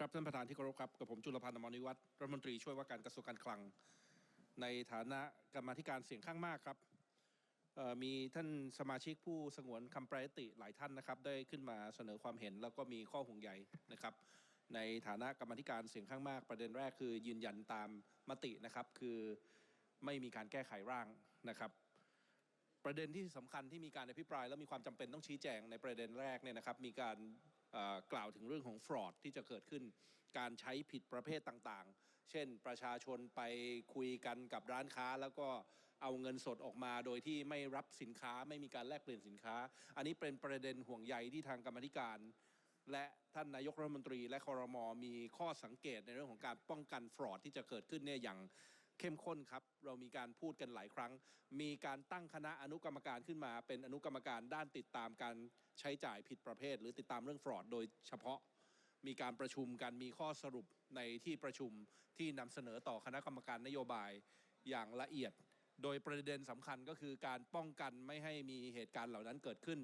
ครับท่านประธานที่เคารพครับกับผมจุลพันธ์อมรนิวัฒน์รัฐมนตรีช่วยว่าการกระทรวงการคลัง ในฐานะกรรมธิการเสียงข้างมากครับมีท่านสมาชิกผู้สงวนคำแปรยติหลายท่านนะครับ ได้ขึ้นมาเสนอความเห็นแล้วก็มีข้อห่วงใยนะครับ ในฐานะกรรมธิการเสียงข้างมาก ประเด็นแรกคือยืนยันตามมตินะครับ คือไม่มีการแก้ไขร่างนะครับ ประเด็นที่สำคัญที่มีการอภิปราย และมีความจำเป็นต้องชี้แจงในประเด็นแรกเนี่ยนะครับ มีการ กล่าวถึงเรื่องของฟรอดที่จะเกิดขึ้น การใช้ผิดประเภทต่างๆ เช่นประชาชนไปคุยกันกับร้านค้า แล้วก็เอาเงินสดออกมาโดยที่ไม่รับสินค้าไม่มีการแลกเปลี่ยนสินค้า อันนี้เป็นประเด็นห่วงใยที่ทางกรรมธิการ และท่านนายกรัฐมนตรีและคอรมอมีข้อสังเกตในเรื่องของการป้องกันฟรอดที่จะเกิดขึ้นเนี่ยอย่าง เข้มข้นครับ เรามีการพูดกันหลายครั้ง มีการตั้งคณะอนุกรรมการขึ้นมา เป็นอนุกรรมการด้านติดตามการใช้จ่ายผิดประเภท หรือติดตามเรื่องฟรอดโดยเฉพาะมีการประชุมกันมีข้อสรุปในที่ประชุมที่นำเสนอต่อคณะกรรมการนโยบายอย่างละเอียด โดยประเด็นสำคัญก็คือการป้องกันไม่ให้มีเหตุการณ์เหล่านั้นเกิดขึ้น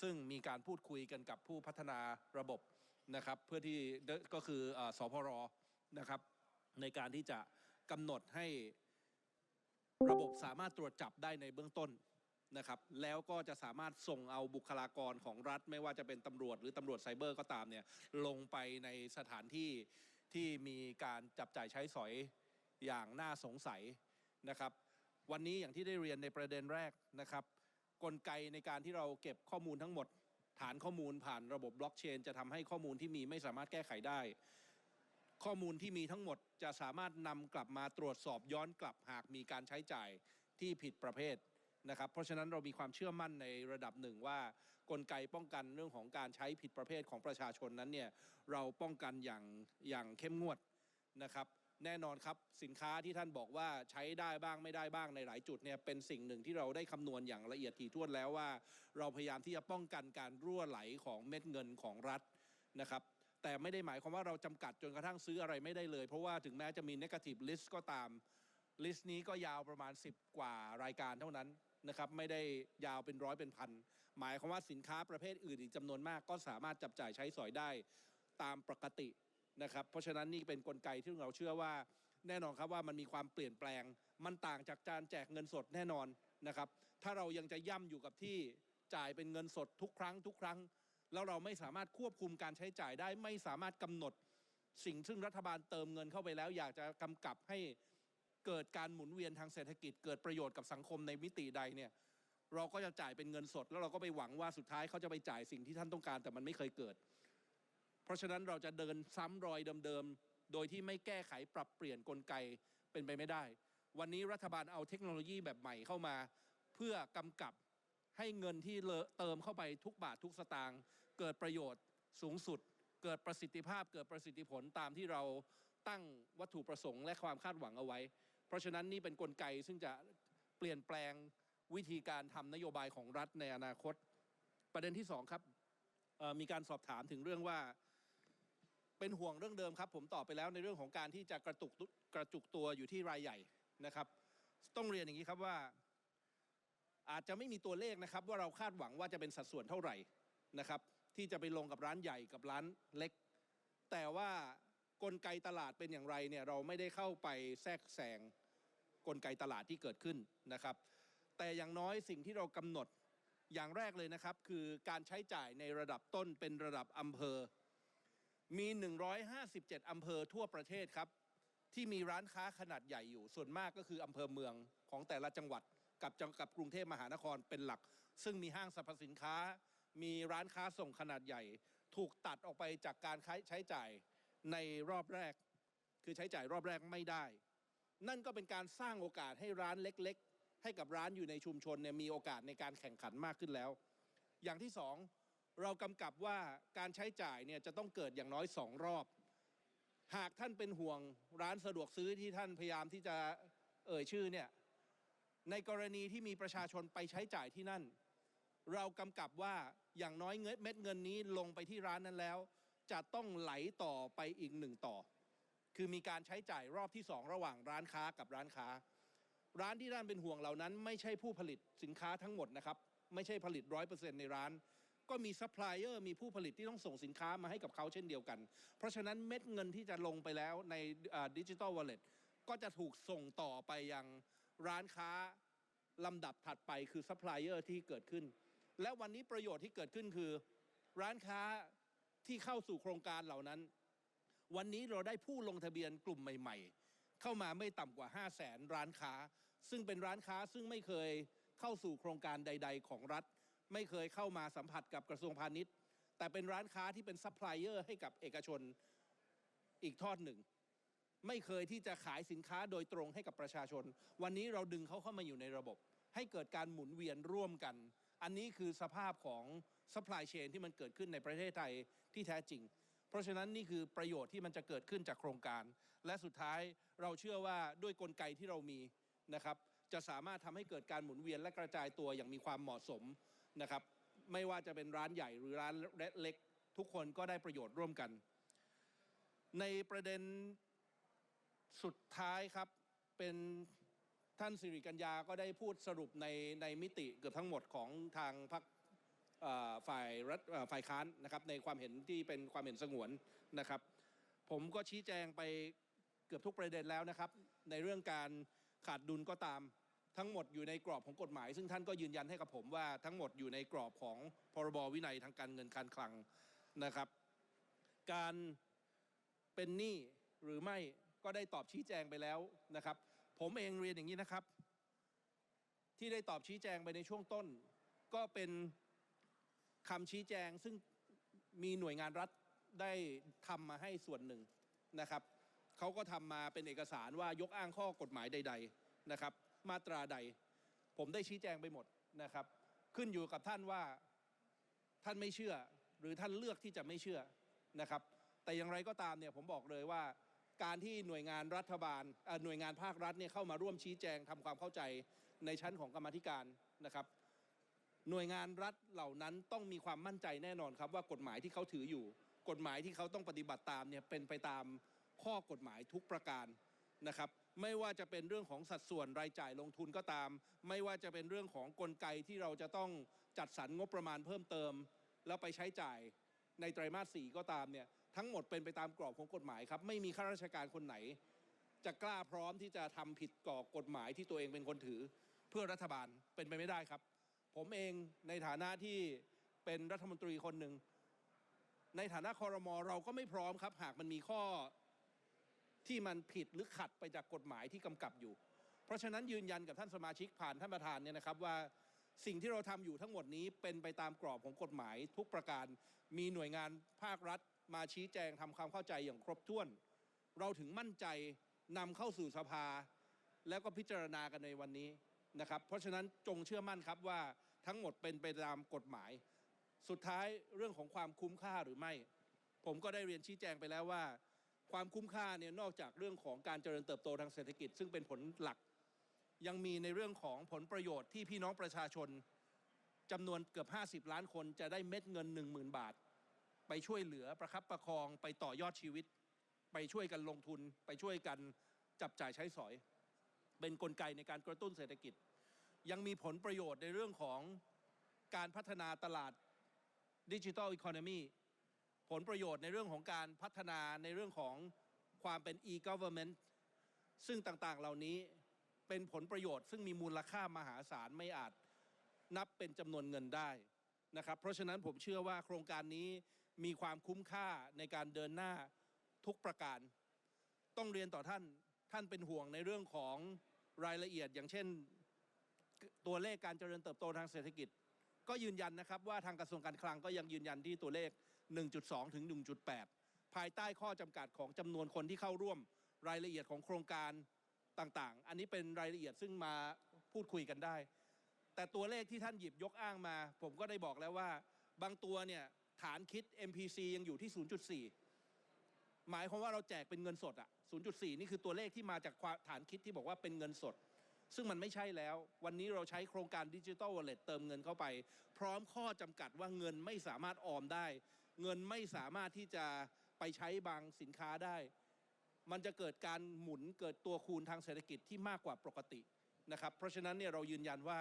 ซึ่งมีการพูดคุยกันกับผู้พัฒนาระบบนะครับ เพื่อที่ก็คืออ่อสพรนะครับในการที่จะ กำหนดให้ระบบสามารถตรวจจับได้ในเบื้องต้นนะครับ แล้วก็จะสามารถส่งเอาบุคลากรของรัฐ ไม่ว่าจะเป็นตำรวจหรือตำรวจไซเบอร์ก็ตามเนี่ยลงไปในสถานที่ที่มีการจับจ่ายใช้สอยอย่างน่าสงสัยนะครับ วันนี้อย่างที่ได้เรียนในประเด็นแรกนะครับ กลไกในการที่เราเก็บข้อมูลทั้งหมด ฐานข้อมูลผ่านระบบบล็อกเชน จะทำให้ข้อมูลที่มีไม่สามารถแก้ไขได้ ข้อมูลที่มีทั้งหมดจะสามารถนำกลับมาตรวจสอบย้อนกลับหากมีการใช้จ่ายที่ผิดประเภทนะครับ เพราะฉะนั้นเรามีความเชื่อมั่นในระดับหนึ่งว่ากลไกป้องกันเรื่องของการใช้ผิดประเภทของประชาชนนั้นเนี่ยเราป้องกันอย่างอย่างเข้มงวดนะครับ แน่นอนครับสินค้าที่ท่านบอกว่าใช้ได้บ้างไม่ได้บ้างในหลายจุดเนี่ยเป็นสิ่งหนึ่งที่เราได้คำนวณอย่างละเอียดถี่ถ้วนแล้วว่า เราพยายามที่จะป้องกันการรั่วไหลของเม็ดเงินของรัฐนะครับ แต่ไม่ได้หมายความว่าเราจำกัดจนกระทั่งซื้ออะไรไม่ได้เลย เพราะว่าถึงแม้จะมี negative list ก็ตามลิสต์นี้ก็ยาวประมาณ 10 กว่ารายการเท่านั้นนะครับไม่ได้ยาวเป็นร้อยเป็นพันหมายความว่าสินค้าประเภทอื่นอีกจำนวนมาก ก็สามารถจับจ่ายใช้สอยได้ตามปกตินะครับเพราะฉะนั้นนี่เป็นนกลไกที่เราเชื่อว่าแน่นอนครับว่ามันมีความเปลี่ยนแปลง มันต่างจากการแจกเงินสดแน่นอนนะครับถ้าเรายังจะย่ำอยู่กับที่จ่ายเป็นเงินสดทุกครั้งทุกครั้ง แล้วเราไม่สามารถควบคุมการใช้จ่ายได้ ไม่สามารถกำหนดสิ่งซึ่งรัฐบาลเติมเงินเข้าไปแล้ว อยากจะกำกับให้เกิดการหมุนเวียนทางเศรษฐกิจ เกิดประโยชน์กับสังคมในมิติใดเนี่ยเราก็จะจ่ายเป็นเงินสด แล้วเราก็ไปหวังว่าสุดท้ายเขาจะไปจ่ายสิ่งที่ท่านต้องการแต่มันไม่เคยเกิด เพราะฉะนั้นเราจะเดินซ้ำรอยเดิมๆ โดยที่ไม่แก้ไขปรับเปลี่ยนกลไกเป็นไปไม่ได้ วันนี้รัฐบาลเอาเทคโนโลยีแบบใหม่เข้ามา เพื่อกำกับ ให้เงินที่เติมเข้าไปทุกบาททุกสตางค์เกิดประโยชน์สูงสุด เกิดประสิทธิภาพ เกิดประสิทธิผลตามที่เราตั้งวัตถุประสงค์และความคาดหวังเอาไว้ เพราะฉะนั้นนี่เป็นนกลไกซึ่งจะเปลี่ยนแปลงวิธีการทำนโยบายของรัฐในอนาคต ประเด็นที่สองครับมีการสอบถามถึงเรื่องว่าเป็นห่วงเรื่องเดิมครับ ผมตอบไปแล้วในเรื่องของการที่จะกระตุกกระจุกตัวอยู่ที่รายใหญ่นะครับ ต้องเรียนอย่างนี้ครับว่า อาจจะไม่มีตัวเลขนะครับว่าเราคาดหวังว่าจะเป็นสัดส่วนเท่าไหร่นะครับ ที่จะไปลงกับร้านใหญ่กับร้านเล็ก แต่ว่ากลไกตลาดเป็นอย่างไรเนี่ยเราไม่ได้เข้าไปแทรกแซงกลไกตลาดที่เกิดขึ้นนะครับ แต่อย่างน้อยสิ่งที่เรากำหนดอย่างแรกเลยนะครับ คือการใช้จ่ายในระดับต้นเป็นระดับอำเภอ มี 157 อำเภอทั่วประเทศครับ ที่มีร้านค้าขนาดใหญ่อยู่ส่วนมากก็คืออำเภอเมืองของแต่ละจังหวัด กับจังกับกรุงเทพมหานครเป็นหลัก ซึ่งมีห้างสรรพสินค้า มีร้านค้าส่งขนาดใหญ่ ถูกตัดออกไปจากการใช้ใช้จ่ายในรอบแรก คือใช้จ่ายรอบแรกไม่ได้ นั่นก็เป็นการสร้างโอกาสให้ร้านเล็กๆ ให้กับร้านอยู่ในชุมชนเนี่ยมีโอกาสในการแข่งขันมากขึ้นแล้ว อย่างที่สองเรากำกับว่าการใช้จ่ายเนี่ยจะต้องเกิดอย่างน้อยสองรอบ หากท่านเป็นห่วงร้านสะดวกซื้อที่ท่านพยายามที่จะเอ่ยชื่อเนี่ย ในกรณีที่มีประชาชนไปใช้จ่ายที่นั่น เรากำกับว่าอย่างน้อยเงินเม็ดเงินนี้ลงไปที่ร้านนั้นแล้ว จะต้องไหลต่อไปอีกหนึ่งต่อ คือมีการใช้จ่ายรอบที่สองระหว่างร้านค้ากับร้านค้า ร้านที่ท่านเป็นห่วงเหล่านั้น ไม่ใช่ผู้ผลิตสินค้าทั้งหมดนะครับ ไม่ใช่ผลิตร้อยเปอร์เซ็นต์ในร้าน ก็มีซัพพลายเออร์มีผู้ผลิตที่ต้องส่งสินค้ามาให้กับเขาเช่นเดียวกัน เพราะฉะนั้นเม็ดเงินที่จะลงไปแล้วในดิจิ t a ลวอลเล็ตก็จะถูกส่งต่อไปยัง ร้านค้าลำดับถัดไปคือซัพพลายเออร์ที่เกิดขึ้น และวันนี้ประโยชน์ที่เกิดขึ้นคือ ร้านค้าที่เข้าสู่โครงการเหล่านั้น วันนี้เราได้ผู้ลงทะเบียนกลุ่มใหม่ ๆ เข้ามาไม่ต่ำกว่า 5 0 0แสนร้านค้า ซึ่งเป็นร้านค้าซึ่งไม่เคยเข้าสู่โครงการใด ๆ ของรัฐ ไม่เคยเข้ามาสัมผัสกับกระทรวงพาณิชย์ แต่เป็นร้านค้าที่เป็นซัพพลายเออร์ให้กับเอกชนอีกทอดหนึ่ง ไม่เคยที่จะขายสินค้าโดยตรงให้กับประชาชน วันนี้เราดึงเขาเข้ามาอยู่ในระบบ ให้เกิดการหมุนเวียนร่วมกัน อันนี้คือสภาพของ supply chain ที่มันเกิดขึ้นในประเทศไทยที่แท้จริง เพราะฉะนั้นนี่คือประโยชน์ที่มันจะเกิดขึ้นจากโครงการ และสุดท้ายเราเชื่อว่าด้วยกลไกที่เรามีนะครับจะสามารถทำให้เกิดการหมุนเวียนและกระจายตัวอย่างมีความเหมาะสมนะครับไม่ว่าจะเป็นร้านใหญ่หรือร้านเล็ก ทุกคนก็ได้ประโยชน์ร่วมกัน ในประเด็น สุดท้ายครับเป็นท่านสิริกัญญาก็ได้พูดสรุปในในมิติเกือบทั้งหมดของทางพรรคฝ่ายรัฐฝ่ายค้านนะครับในความเห็นที่เป็นความเห็นสงวนนะครับ ผมก็ชี้แจงไปเกือบทุกประเด็นแล้วนะครับ ในเรื่องการขาดดุลก็ตามทั้งหมดอยู่ในกรอบของกฎหมาย ซึ่งท่านก็ยืนยันให้กับผมว่าทั้งหมดอยู่ในกรอบของพรบวินัยทางการเงินการคลังนะครับ การเป็นหนี้หรือไม่ ก็ได้ตอบชี้แจงไปแล้วนะครับ ผมเองเรียนอย่างนี้นะครับ ที่ได้ตอบชี้แจงไปในช่วงต้น ก็เป็นคำชี้แจงซึ่งมีหน่วยงานรัฐได้ทำมาให้ส่วนหนึ่งนะครับเขาก็ทำมาเป็นเอกสารว่ายกอ้างข้อกฎหมายใด ๆนะครับ มาตราใด ผมได้ชี้แจงไปหมดนะครับ ขึ้นอยู่กับท่านว่าท่านไม่เชื่อ หรือท่านเลือกที่จะไม่เชื่อนะครับ แต่อย่างไรก็ตามเนี่ยผมบอกเลยว่า การที่หน่วยงานรัฐบาลหน่วยงานภาครัฐเนี่ยเข้ามาร่วมชี้แจงทำความเข้าใจในชั้นของกรรมธิการนะครับ หน่วยงานรัฐเหล่านั้นต้องมีความมั่นใจแน่นอนครับว่ากฎหมายที่เขาถืออยู่ กฎหมายที่เขาต้องปฏิบัติตามเนี่ยเป็นไปตามข้อกฎหมายทุกประการนะครับไม่ว่าจะเป็นเรื่องของสัดส่วนรายจ่ายลงทุนก็ตาม ไม่ว่าจะเป็นเรื่องของกลไกที่เราจะต้องจัดสรรงบประมาณเพิ่มเติม แล้วไปใช้จ่ายในไตรมาสสี่ก็ตามเนี่ย ทั้งหมดเป็นไปตามกรอบของกฎหมายครับ ไม่มีข้าราชการคนไหน จะกล้าพร้อมที่จะทำผิดกรอบกฎหมายที่ตัวเองเป็นคนถือ เพื่อรัฐบาลเป็นไปไม่ได้ครับ ผมเองในฐานะที่เป็นรัฐมนตรีคนหนึ่งในฐานะคอรมอเราก็ไม่พร้อมครับ หากมันมีข้อที่มันผิดหรือขัดไปจากกฎหมายที่กำกับอยู่ เพราะฉะนั้นยืนยันกับท่านสมาชิกผ่านท่านประธานเนี่ยนะครับว่าสิ่งที่เราทำอยู่ทั้งหมดนี้เป็นไปตามกรอบของกฎหมายทุกประการ มีหน่วยงานภาครัฐ มาชี้แจงทำความเข้าใจอย่างครบถ้วน เราถึงมั่นใจนำเข้าสู่สภา แล้วก็พิจารณากันในวันนี้นะครับ เพราะฉะนั้นจงเชื่อมั่นครับว่าทั้งหมดเป็นไปตามกฎหมาย สุดท้ายเรื่องของความคุ้มค่าหรือไม่ ผมก็ได้เรียนชี้แจงไปแล้วว่า ความคุ้มค่าเนี่ยนอกจากเรื่องของการเจริญเติบโตทางเศรษฐกิจ ซึ่งเป็นผลหลัก ยังมีในเรื่องของผลประโยชน์ที่พี่น้องประชาชนจำนวนเกือบ 50 ล้านคนจะได้เม็ดเงิน 10,000 บาท ไปช่วยเหลือประคับประคองไปต่อยอดชีวิต ไปช่วยกันลงทุน ไปช่วยกันจับจ่ายใช้สอย เป็นนกลไกในการกระตุ้นเศรษฐกิจ ยังมีผลประโยชน์ในเรื่องของการพัฒนาตลาดดิจิทัลอีโคโนมีผลประโยชน์ในเรื่องของการพัฒนาในเรื่องของความเป็น e-government ซึ่งต่างๆเหล่านี้เป็นผลประโยชน์ ซึ่งมีมูลค่ามหาศาลไม่อาจนับเป็นจำนวนเงินได้นะครับ เพราะฉะนั้นผมเชื่อว่าโครงการนี้ มีความคุ้มค่าในการเดินหน้าทุกประการ ต้องเรียนต่อท่านท่านเป็นห่วงในเรื่องของรายละเอียด อย่างเช่นตัวเลขการเจริญเติบโตทางเศรษฐกิจ ก็ยืนยันนะครับว่าทางกระทรวงการคลังก็ยังยืนยันที่ตัวเลข 1.2 ถึง 1.8 ภายใต้ข้อจำกัดของจำนวนคนที่เข้าร่วมรายละเอียดของโครงการต่างๆ อันนี้เป็นรายละเอียดซึ่งมาพูดคุยกันได้ แต่ตัวเลขที่ท่านหยิบยกอ้างมา ผมก็ได้บอกแล้วว่า บางตัวเนี่ย ฐานคิด MPC ยังอยู่ที่ 0.4 หมายความว่าเราแจกเป็นเงินสดอะ0.4 นี่คือตัวเลขที่มาจากฐานคิดที่บอกว่าเป็นเงินสด ซึ่งมันไม่ใช่แล้ว วันนี้เราใช้โครงการดิจิ t a ลวอลเล็ตเติมเงินเข้าไป พร้อมข้อจำกัดว่าเงินไม่สามารถออมได้ เงินไม่สามารถที่จะไปใช้บางสินค้าได้ มันจะเกิดการหมุนเกิดตัวคูณทางเศรษฐกิจที่มากกว่าปกตินะครับเพราะฉะนั้นเนี่ยเรายืนยันว่า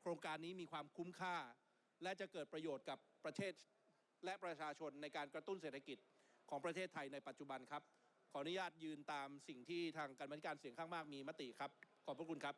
โครงการนี้มีความคุ้มค่า และจะเกิดประโยชน์กับประเทศ และประชาชนในการกระตุ้นเศรษฐกิจของประเทศไทยในปัจจุบันครับ ขออนุญาตยืนตามสิ่งที่ทางการบริการเสียงข้างมากมีมติครับ ขอบพระคุณครับ